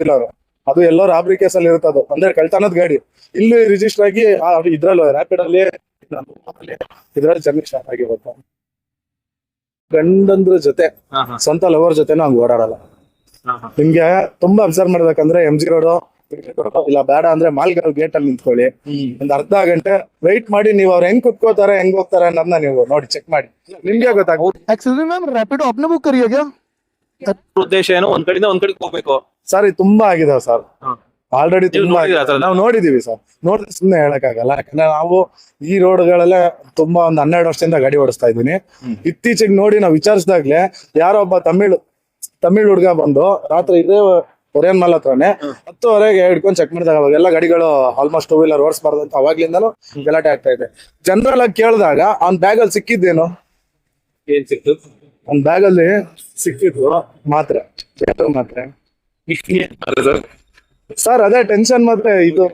wheeler. ಅದು ಎಲ್ಲೋ ರಾಬ್ರಿ ಕೇಸಲ್ಲಿ ಇರುತ್ತದು ಅಂದ್ರೆ ಕಳ್ತನದ ಗಾಡಿ. ಇಲ್ಲಿ ರಿಜಿಸ್ಟರ್ ಆಗಿ ಇದ್ರಲ್ಲಿ ರ್ಯಾಪಿಡ್ ಅಲ್ಲಿ ಇದ್ರಲ್ಲಿ ಜರ್ನಿ ಸ್ಟಾರ್ಟ್ ಆಗಿರುತ್ತೆ ಗಂಡಂದ್ರ ಜೊತೆ ಸ್ವಂತ ಲವರ್ ಜೊತೆ ಹಂಗ ಓಡಾಡಲ್ಲ. ನಿಮ್ಗೆ ತುಂಬಾ ಅಬ್ಸರ್ವ್ ಮಾಡ್ಬೇಕಂದ್ರೆ ಎಂ ಜಿ ರೋಡ್ ಇಲ್ಲ ಬೇಡ ಅಂದ್ರೆ ಮಾಲ್ಗಾವ್ ಗೇಟ್ ಅಲ್ಲಿ ನಿಂತ್ಕೊಳ್ಳಿ. ಒಂದ್ ಅರ್ಧ ಗಂಟೆ ವೈಟ್ ಮಾಡಿ ನೀವು ಅವ್ರ ಹೆಂಗ್ ಕುತ್ಕೋತಾರೆ ಹೆಂಗ್ ಹೋಗ್ತಾರೆ ಅನ್ನೋದನ್ನ ನೀವು ನೋಡಿ ಚೆಕ್ ಮಾಡಿ. ನಿಮ್ಗೆ ಗೊತ್ತಾಗುತ್ತೆ ಉದ್ದೇಶ ಏನೋ ಒಂದ್ ಕಡೆಯಿಂದ ಒಂದ್ ಕಡೆಗೆ ಹೋಗ್ಬೇಕು. ಸರ್ ಇದು ತುಂಬಾ ಆಗಿದಾವೆ ಸರ್. ಆಲ್ರೆಡಿ ನೀವು ತುಂಬಾ ನೋಡಿದ್ದೀರಾ ಆ ಥರದ್ದು? ನಾವು ನೋಡಿದೀವಿ ಸರ್. ನೋಡಿದ್ರೆ ಸುಮ್ಮನೆ ಹೇಳಕ್ಕಾಗಲ್ಲ. ಯಾಕಂದ್ರೆ ನಾವು ಈ ರೋಡ್ಗಳಲ್ಲೇ ತುಂಬಾ ಒಂದ್ ಹನ್ನೆರಡು ವರ್ಷದಿಂದ ಗಾಡಿ ಓಡಿಸ್ತಾ ಇದೀನಿ ಇತ್ತೀಚೆಗೆ ನೋಡಿ ನಾವು ವಿಚಾರಿಸಿದಾಗ್ಲೇ ಯಾರೋ ಒಬ್ಬ ತಮಿಳ್ ತಮಿಳ್ ಹುಡ್ಗ ಬಂದು ರಾತ್ರಿ ಇದೇ ಒರೇನ್ ಮಾಲ್ ಹತ್ರನೇ ಹತ್ತುವರೆಗೆ ಹಿಡ್ಕೊಂಡು ಚೆಕ್ ಮಾಡಿದಾಗ ಅವಾಗ ಎಲ್ಲಾ ಗಾಡಿಗಳು ಆಲ್ಮೋಸ್ಟ್ ಟೂ ವೀಲರ್ ಓಡಿಸ್ಬಾರ್ದು ಅಂತ ಅವಾಗ್ಲಿಂದನೂ ಗಲಾಟೆ ಆಗ್ತಾ ಇದೆ. ಜನರಲ್ ಆಗಿ ಕೇಳಿದಾಗ ಅವ್ನ ಬ್ಯಾಗಲ್ಲಿ ಸಿಕ್ಕಿದ್ದೇನು? ಏನ್ ಸಿಕ್ತು ಅವ್ನ ಬ್ಯಾಗ್ ಅಲ್ಲಿ ಸಿಕ್ತಿತ್ತು ಮಾತ್ರ ಮಾತ್ರ. ಸರ್ ಅದೇ ಟೆನ್ಷನ್ ಮತ್ತೆ ಇದು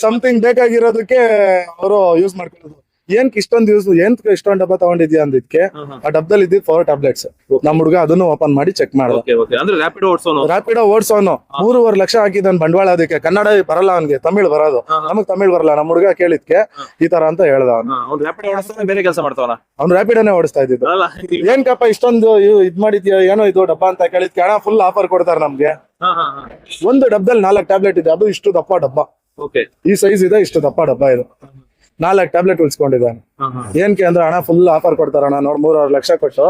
ಸಮಥಿಂಗ್ ಬೇಕಾಗಿರೋದಕ್ಕೆ ಅವರು ಯೂಸ್ ಮಾಡ್ಕೊಳ್ಳೋದು. ಏನ್ಕ್ ಇಷ್ಟೊಂದು ಯೂಸ್ ಏನ್ ಇಷ್ಟೊಂದು ಡಬ್ಬ ತಗೊಂಡಿದ್ಯಾ ಅಂದಿದ್ಕೆ ಆ ಡಬ್ಬದಲ್ಲಿ ಇದ್ದಿದ್ ಫೋರ್ ಟ್ಯಾಬ್ಲೆಟ್ಸ್ ನಮ್ ಹುಡುಗ ಅದನ್ನು ಓಪನ್ ಮಾಡಿ ಚೆಕ್ ಮಾಡ್ದ. ಅಂದ್ರೆ ರ್ಯಾಪಿಡ್ ಓಡಿಸೋನು ರ್ಯಾಪಿಡೋ ಓಡ್ಸೋನು ಮೂರುವರೆ ಲಕ್ಷ ಹಾಕಿದನ್ ಬಂಡವಾಳ ಅದಕ್ಕೆ. ಕನ್ನಡ ಬರಲ್ಲ ಅವನಿಗೆ ತಮಿಳ್ ಬರೋದು. ನಮಗ್ ತಮಿಳ್ ಬರಲ್ಲ ನಮ್ ಹುಡುಗ ಕೇಳಿದ್ಕೆ ಈ ತರ ಅಂತ ಹೇಳ್ದ ಅವ್ನು. ರ್ಯಾಪಿಡ್ ಓಡಿಸ್ತಾನೆ ಬೇರೆ ಕೆಲಸ ಮಾಡ್ತಾವನ ಅವ್ನು ರ್ಯಾಪಿಡೋನೇ ಓಡಿಸ್ತಾ ಇದ್ದಿದ್ದು. ಏನ್ ಏನ್ಕಪ್ಪ ಇಷ್ಟೊಂದು ಇದ್ ಮಾಡಿದ್ಯಾ ಏನೋ ಇದು ಡಬ್ಬ ಅಂತ ಕೇಳಿದ್ಕೆ ಹಣ ಫುಲ್ ಆಫರ್ ಕೊಡ್ತಾರೆ ನಮ್ಗೆ. ಒಂದು ಡಬ್ಬದಲ್ಲಿ ನಾಲ್ಕು ಟ್ಯಾಬ್ಲೆಟ್ ಇದೆ ಅದು ಇಷ್ಟು ದಪ್ಪ ಡಬ್ಬ. ಈ ಸೈಜ್ ಇದೆ ಇಷ್ಟು ದಪ್ಪ ಡಬ್ಬ ಇದು. ನಾಲ್ಕು ಟ್ಯಾಬ್ಲೆಟ್ ಉಳಿಸ್ಕೊಂಡಿದ್ದಾನೆ. ಏನಕ್ಕೆ ಅಂದ್ರೆ ಹಣ ಫುಲ್ ಆಫರ್ ಕೊಡ್ತಾರಣ್ಣ ನೋಡ್ ಮೂರುವರೆ ಲಕ್ಷ ಕೊಟ್ಟು.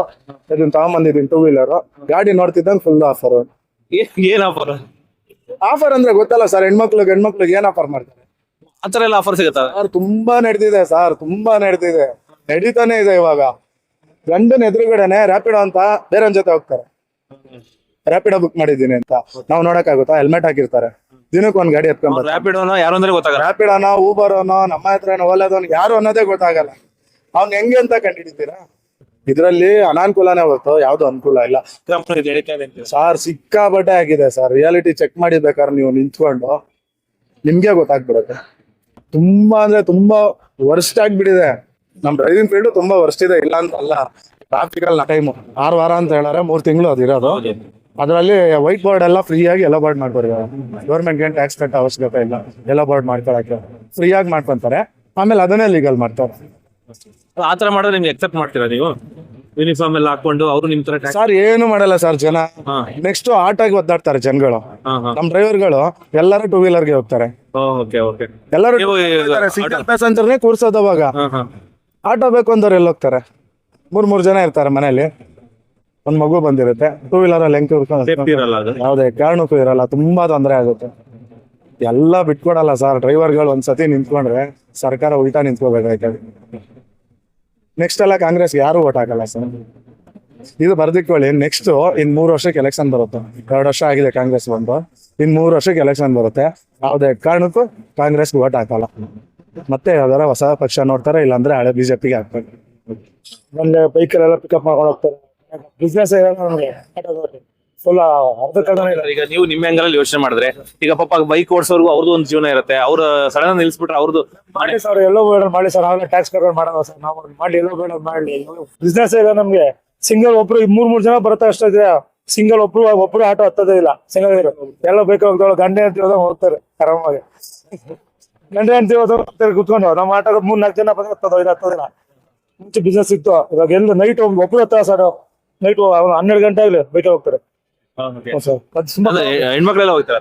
ಇದನ್ನ ತಗೊಂಬಂದಿದ್ದೀನಿ ಟೂ ವೀಲರ್ ಗಾಡಿ ನೋಡ್ತಿದ್ದಂಗೆ ಫುಲ್ ಆಫರ್ ಏನ್ ಆಫರ್ ಆಫರ್ ಅಂದ್ರೆ ಗೊತ್ತಲ್ಲ ಸರ್ ಹೆಣ್ಮಕ್ಳು ಹೆಣ್ಮಕ್ಳಿಗೆ ಏನ್ ಆಫರ್ ಮಾಡ್ತಾರೆ? ಆತರ ಎಲ್ಲ ಆಫರ್ ಸಿಗುತ್ತಾ? ಸರ್ ತುಂಬಾ ನಡೆದಿದೆ ಸರ್ ತುಂಬಾ ನಡೆದಿದೆ. ನಡೀತಾನೆ ಇದೆ ಇವಾಗ. ಗಂಡನ ಎದುರುಗಡೆನೆ ರ್ಯಾಪಿಡೋ ಅಂತ ಬೇರೆ ಜೊತೆ ಹೋಗ್ತಾರೆ. ರ್ಯಾಪಿಡೋ ಬುಕ್ ಮಾಡಿದ್ದೀನಿ ಅಂತ. ನಾವು ನೋಡಕ್ಕಾಗುತ್ತಾ? ಹೆಲ್ಮೆಟ್ ಹಾಕಿರ್ತಾರೆ. ದಿನಕ್ಕೆ ಒಂದ್ ಗಾಡಿ ಎತ್ಕೊಂಡ್ ರ್ಯಾಪಿಡ್ ಯಾರು ಅಂದ್ರೆ ಗೊತ್ತಾಗಲ್ಲ. ರ್ಯಾಪಿಡೋನೋ ಊಬರೋನೋ ನಮ್ಮ ಹತ್ರ ಓಲಾದೋನೋ ಯಾರು ಅನ್ನೋದೇ ಗೊತ್ತಾಗಲ್ಲ. ಅವ್ನ್ ಹೆಂಗೆ ಅಂತ ಕಂಡಿಡಿತೀರಾ ಇದ್ರಲ್ಲಿ ಅನಾನುಕೂಲನೇ ಹೊರತು ಯಾವ್ದು ಅನುಕೂಲ ಇಲ್ಲ. ಸರ್ ಸಿಕ್ಕಾಬಟ್ಟೆ ಆಗಿದೆ ಸರ್. ರಿಯಾಲಿಟಿ ಚೆಕ್ ಮಾಡಿ ಬೇಕಾದ್ರೆ ನೀವು ನಿಂತ್ಕೊಂಡು ನಿಮ್ಗೆ ಗೊತ್ತಾಗ್ಬಿಡುತ್ತೆ. ತುಂಬಾ ಅಂದ್ರೆ ತುಂಬಾ ವರ್ಸ್ಟ್ ಆಗ್ಬಿಟ್ಟಿದೆ. ನಮ್ ಡ್ರೈವಿಂಗ್ ಫೀಲ್ಡ್ ತುಂಬಾ ವರ್ಸ್ಟ್ ಇದೆ ಇಲ್ಲ ಅಂತ ಅಲ್ಲ. ಟ್ರಾಫಿಕ್ ಅಲ್ಲಿ ಟೈಮ್ ಆರು ವಾರ ಅಂತ ಹೇಳಾರೆ ಮೂರ್ ತಿಂಗಳು ಅದಿರೋದು. ಅದರಲ್ಲಿ ವೈಟ್ ಬೋರ್ಡ್ ಎಲ್ಲ ಫ್ರೀಯಾಗಿ ಆಗಿ ಎಲ್ಲ ಬೋರ್ಡ್ ಮಾಡ್ಕೊಡ್ತಾರೆ ಗೌರ್ಮೆಂಟ್ ಏನ್ ಟ್ಯಾಕ್ಸ್ ಕಟ್ಟ ಅವಶ್ಯಕತೆ ಇಲ್ಲ. ಎಲ್ಲ ಬೋರ್ಡ್ ಮಾಡ್ಕೊಳಕ್ಕೆ ಫ್ರೀಯಾಗಿ ಆಗಿ ಮಾಡ್ಕೊಂತಾರೆ. ಆಮೇಲೆ ಅದನ್ನೇ ಲೀಗಲ್ ಮಾಡ್ತಾರೆ. ಆತರ ಮಾಡಿದ್ರೆ ನಿಮ್ಗೆ ಎಕ್ಸೆಪ್ಟ್ ಮಾಡ್ತೀರಾ ನೀವು? ಯೂನಿಫಾರ್ಮ್ ಎಲ್ಲ ಹಾಕೊಂಡು ಅವರು ನಿಮ್ ತರ ಸರ್ ಏನು ಮಾಡಲ್ಲ ಸರ್ ಜನ. ನೆಕ್ಸ್ಟ್ ಆಟೋಗೆ ಒದ್ದಾಡ್ತಾರೆ ಜನಗಳು. ನಮ್ ಡ್ರೈವರ್ಗಳು ಎಲ್ಲರೂ ಟೂ ವೀಲರ್ಗೆ ಹೋಗ್ತಾರೆ. ಎಲ್ಲರೂ ನೀವು ಸಿಂಗಲ್ ಪ್ಯಾಸೆಂಜರ್ನೇ ಕೂರ್ಸೋದು ಅವಾಗ. ಹಾ ಹಾ. ಆಟೋ ಬೇಕು ಅಂದವ್ರು ಎಲ್ಲ ಹೋಗ್ತಾರೆ? ಮೂರ್ ಮೂರ್ ಜನ ಇರ್ತಾರೆ ಮನೇಲಿ ಒಂದ್ ಮಗು ಬಂದಿರುತ್ತೆ. ಟೂ ವೀಲರ್ ಅಲ್ಲಿ ಹೆಂಗ್ ಸೇಫ್ಟಿ ಇರಲ್ಲ ಅದು? ಯಾವುದೇ ಕಾರಣಕ್ಕೂ ಇರಲ್ಲ ತುಂಬಾ ತೊಂದರೆ ಆಗುತ್ತೆ. ಎಲ್ಲ ಬಿಟ್ಕೊಡಲ್ಲ ಸರ್ ಡ್ರೈವರ್ಗಳು ಒಂದ್ಸತಿ ನಿಂತ್ಕೊಂಡ್ರೆ ಸರ್ಕಾರ ಉಲ್ಟಾ ನಿಂತ್ಕೋಬೇಕಾಯ್ತದೆ ನೆಕ್ಸ್ಟ್ ಎಲ್ಲ ಕಾಂಗ್ರೆಸ್ ಯಾರು ಓಟ್ ಹಾಕಲ್ಲ ಸರ್ ಇದು ಬರ್ದಿಟ್ಕೊಳ್ಳಿ ನೆಕ್ಸ್ಟ್ ಇನ್ ಮೂರು ವರ್ಷಕ್ಕೆ ಎಲೆಕ್ಷನ್ ಬರುತ್ತೆ. ಎರಡು ವರ್ಷ ಆಗಿದೆ ಕಾಂಗ್ರೆಸ್ ಬಂದು. ಇನ್ ಮೂರು ವರ್ಷಕ್ಕೆ ಎಲೆಕ್ಷನ್ ಬರುತ್ತೆ. ಯಾವುದೇ ಕಾರಣಕ್ಕೂ ಕಾಂಗ್ರೆಸ್ಗೆ ಓಟ್ ಹಾಕಲ್ಲ. ಮತ್ತೆ ಯಾವ್ದಾರ ಹೊಸ ಪಕ್ಷ ನೋಡ್ತಾರೆ ಇಲ್ಲಾಂದ್ರೆ ಹಳೆ ಬಿಜೆಪಿಗೆ ಹಾಕ್ತಾರೆ. ಒಂದ್ ಬೈಕಲ್ಲೆಲ್ಲ ಪಿಕಪ್ ಮಾಡ್ಕೊಂಡು ಹೋಗ್ತಾರೆ. ಬಿಸ್ನೆಸ್ ಫುಲ್ ಅರ್ಧ ಕಡೆ ಇಲ್ಲ. ಈಗ ನೀವು ನಿಮ್ಮ ಹೆಂಗಲ್ಲಿ ಯೋಚನೆ ಮಾಡಿದ್ರೆ ಈಗ ಪಾಪ ಬೈಕ್ ಓಡಿಸೋರ್ಗು ಅವ್ರದ್ದು ಒಂದು ಜೀವನ ಇರುತ್ತೆ. ಅವ್ರ ಸಡನ್ ನಿಲ್ಸ್ಬಿಟ್ರೆ ಅವ್ರದ್ದು ಮಾಡಿ ಸರ್ ಎಲ್ಲೋ ಬೇಡ ಮಾಡಿ ಸರ್ ನಾವೆಲ್ಲ ಟ್ಯಾಕ್ಸ್ ಕಟ್ಕೊಂಡು ಮಾಡೋಣ ಸರ್ ನಾವು ಮಾಡಿ ಎಲ್ಲೋ ಬೇಡ ಮಾಡಿ. ಬಿಸ್ನೆಸ್ ಇದೆ ನಮ್ಗೆ. ಸಿಂಗಲ್ ಒಬ್ರು ಮೂರ್ ಮೂರ್ ಜನ ಬರುತ್ತೆ ಅಷ್ಟೇ ಸಿಂಗಲ್ ಒಬ್ರು ಒಬ್ರು ಆಟೋ ಹತ್ತದೇ ಇಲ್ಲ. ಸಿಂಗಲ್ ಎಲ್ಲ ಬೇಕು ಹೋಗ್ತಾವ ಗಂಡೆ ಅಂತ ಹೋದಾಗ ಹೋಗ್ತಾರೆ ಆರಾಮಾಗಿ. ಗಂಡೆ ಅಂತ ಹೋಗ್ತಾರೆ ಕುತ್ಕೊಂಡು. ನಮ್ಮ ಆಟೋ ಮೂರ್ ನಾಲ್ಕು ಜನ ಬಂದ್ರೆ ಹತ್ತೋದು ಇಲ್ಲ ಹತ್ತದಿಲ್ಲ. ಮುಂಚೆ ಬಿಸ್ನೆಸ್ ಇತ್ತು. ಇವಾಗ ಎಲ್ಲ ನೈಟ್ ಒಬ್ರು ಹತ್ತ ಸರ್ ನೈಟ್ ಹನ್ನೆರಡು ಗಂಟೆ ಆಗ್ಲಿ ಬೈಕ್ ಹೋಗ್ತಾರೆ. ಸರ್. ಅದು ಅಂದ್ರೆ ಹೆಣ್ಮಕ್ಳೆಲ್ಲ ಹೋಗ್ತಾರ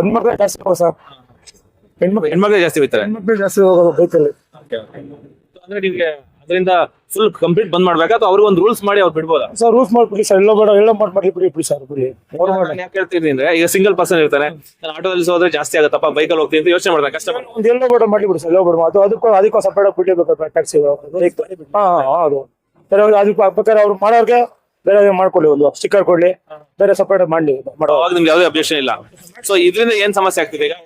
ಒಂದ್ ಮಕ್ಳು ಜಾಸ್ತಿ ಹೋಗೋ ಸರ್. ಹೆಣ್ಮಕ್ಳು ಹೆಣ್ಮಕ್ಳು ಜಾಸ್ತಿ ಹೋಗ್ತಾರೆ? ಹೆಣ್ಮಕ್ಳು ಜಾಸ್ತಿ ಬೈಕಲ್ಲಿ. ಅಂದ್ರೆ ನಿಮ್ಗೆ ಅದರಿಂದ ಫುಲ್ ಕಂಪ್ಲೀಟ್ ಬಂದ್ ಮಾಡ್ಬೇಕಾ? ಅಥವಾ ಅವ್ರಿಗೆ ಒಂದು ರೂಲ್ಸ್ ಮಾಡಿ ಅವ್ರು ಬಿಡ್ಬೋದಾ? ಸರ್ ರೂಲ್ಸ್ ಮಾಡ್ಬಿಡಿ ಸರ್. ಎಲ್ಲ ಬೇಡ ಎಲ್ಲ ಮಾಡಿ ಬಿಡಿ ಬಿಡಿ ಸರ್ ಬಿಡಿ. ನಾನು ಯಾಕೆ ಹೇಳ್ತೀನಿ ಅಂದ್ರೆ ಈಗ ಸಿಂಗಲ್ ಪರ್ಸನ್ ಇರ್ತಾನೆ ನಾನು ಆಟೋದಲ್ಲಿ ಹೋದ್ರೆ ಜಾಸ್ತಿ ಆಗುತ್ತಪ್ಪ ಬೈಕಲ್ಲಿ ಹೋಗ್ತೀನಿ ಅಂತ ಯೋಚನೆ ಮಾಡ್ತಾರೆ ಕಷ್ಟ ಒಂದು ಎಲ್ಲ ಬೇಡ ಮಾಡಿ ಬಿಡಿ ಸರ್ ಎಲ್ಲ ಬೇಡ. ಅದು ಅದಕ್ಕೂ ಅದಕ್ಕೂ ಸಪರೇಟ್ ಬಿಡಬೇಕು. ಟ್ಯಾಕ್ಸಿ ಹಾ ಹೌದು. ಅವ್ರು ಅದಕ್ಕೆ ಬೇಕಾದ್ರೆ ಅವ್ರು ಮಾಡೋರ್ಗೆ ಬೇರೆ ಮಾಡ್ಕೊಳ್ಳಿ ಒಂದು ಸ್ಟಿಕ್ಕರ್ ಕೊಡ್ಲಿ ಬೇರೆ ಸಪ್ರೇಟ್ ಮಾಡ್ಲಿ ಮಾಡೋ ಅವಾಗ ನಿಮ್ಗೆ ಯಾವುದೇ ಅಬ್ಜೆಕ್ಷನ್ ಇಲ್ಲ. ಸೊ ಇದರಿಂದ ಏನ್ ಸಮಸ್ಯೆ ಆಗ್ತಿದೆ ಈಗ?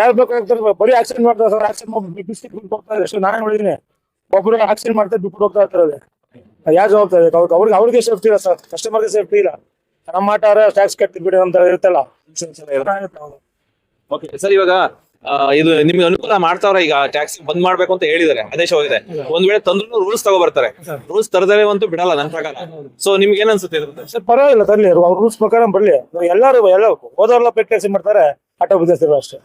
ಯಾರ್ ಬೇಕಾಗ್ತಾರೆ ಬರೀ ಆಕ್ಸಿಡೆಂಟ್ ಮಾಡ್ತಾರೆ ಸರ್ ಆಕ್ಸಿಡೆಂಟ್ ಬಿಸ್ಕೆಟ್ ಬಿಟ್ಟು ಹೋಗ್ತಾ ಇದೆ ನಾನೇ ನೋಡಿದೀನಿ ಒಬ್ಬರು ಆಕ್ಸಿಡೆಂಟ್ ಮಾಡ್ತಾರೆ ಬಿಟ್ಟು ಹೋಗ್ತಾ ಇರ್ತಾರೆ ಯಾರು ಜವಾಬ್ದಾರಿ? ಅವ್ರಿಗೆ ಅವ್ರಿಗೆ ಅವ್ರಿಗೆ ಸೇಫ್ಟಿ ಇಲ್ಲ ಸರ್. ಕಸ್ಟಮರ್ಗೆ ಸೇಫ್ಟಿ ಇಲ್ಲ. ನಮ್ಮ ಆಟ ಟ್ಯಾಕ್ಸ್ ಕಟ್ಟಿ ಬಿಡಿ ಅಂತ ಇರುತ್ತಲ್ಲ. ಓಕೆ ಸರ್ ಇವಾಗ ಇದು ನಿಮ್ಗೆ ಅನುಕೂಲ ಮಾಡ್ತಾವ್ರೆ ಈಗ ಟ್ಯಾಕ್ಸಿ ಬಂದ್ ಮಾಡ್ಬೇಕು ಅಂತ ಹೇಳಿದಾರೆ ಆದೇಶ ಹೋಗಿದೆ. ಒಂದ್ ವೇಳೆ ತಂದ್ರು ರೂಲ್ಸ್ ತಗೋ ಬರ್ತಾರೆ ರೂಲ್ಸ್ ತರದೇ ಅಂತೂ ಬಿಡಲ್ಲ ನನ್ ಪ್ರಕಾರ. ಸೊ ನಿಮ್ಗೆ ಏನ್ ಅನ್ಸುತ್ತೆ ಸರ್ ಪರವಾಗಿಲ್ಲ ತರ್ಲಿ ಅವ್ರ ರೂಲ್ಸ್ ಪ್ರಕಾರ ಬರ್ಲಿ ಎಲ್ಲರೂ ಎಲ್ಲ ಹೋದವ್ರೆಲ್ಲ ಪೆಟ್ ಟ್ಯಾಕ್ಸಿ ಮಾಡ್ತಾರೆ ಆಟೋ ಇರೋ ಅಷ್ಟೇ.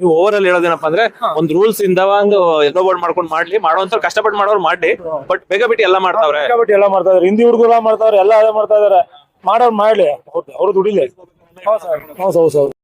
ನೀವು ಓವರ್ ಅಲ್ಲಿ ಹೇಳೋದೇನಪ್ಪ ಅಂದ್ರೆ ಒಂದ್ ರೂಲ್ಸ್ ಇಂದ ಒಂದು ಎಲ್ಲೋ ಬೋರ್ಡ್ ಮಾಡ್ಕೊಂಡು ಮಾಡ್ಲಿ ಮಾಡೋಂತ ಕಷ್ಟಪಟ್ಟು ಮಾಡೋರು ಮಾಡ್ಲಿ ಬಟ್ ಬೇಗ ಬಿಟ್ಟು ಎಲ್ಲ ಮಾಡ್ತಾವ್ರೆ. ಎಲ್ಲ ಮಾಡ್ತಾ ಇದಾರೆ ಹಿಂದಿ ಹುಡುಗರು ಎಲ್ಲ ಮಾಡ್ತಾವ್ರೆ ಎಲ್ಲ ಅದೇ ಮಾಡ್ತಾ ಇದಾರೆ ಮಾಡೋರು ಮಾಡ್ಲಿ ಅವ್ರು ದುಡಿಲಿ. ಹೌದು ಹೌದು ಹೌದು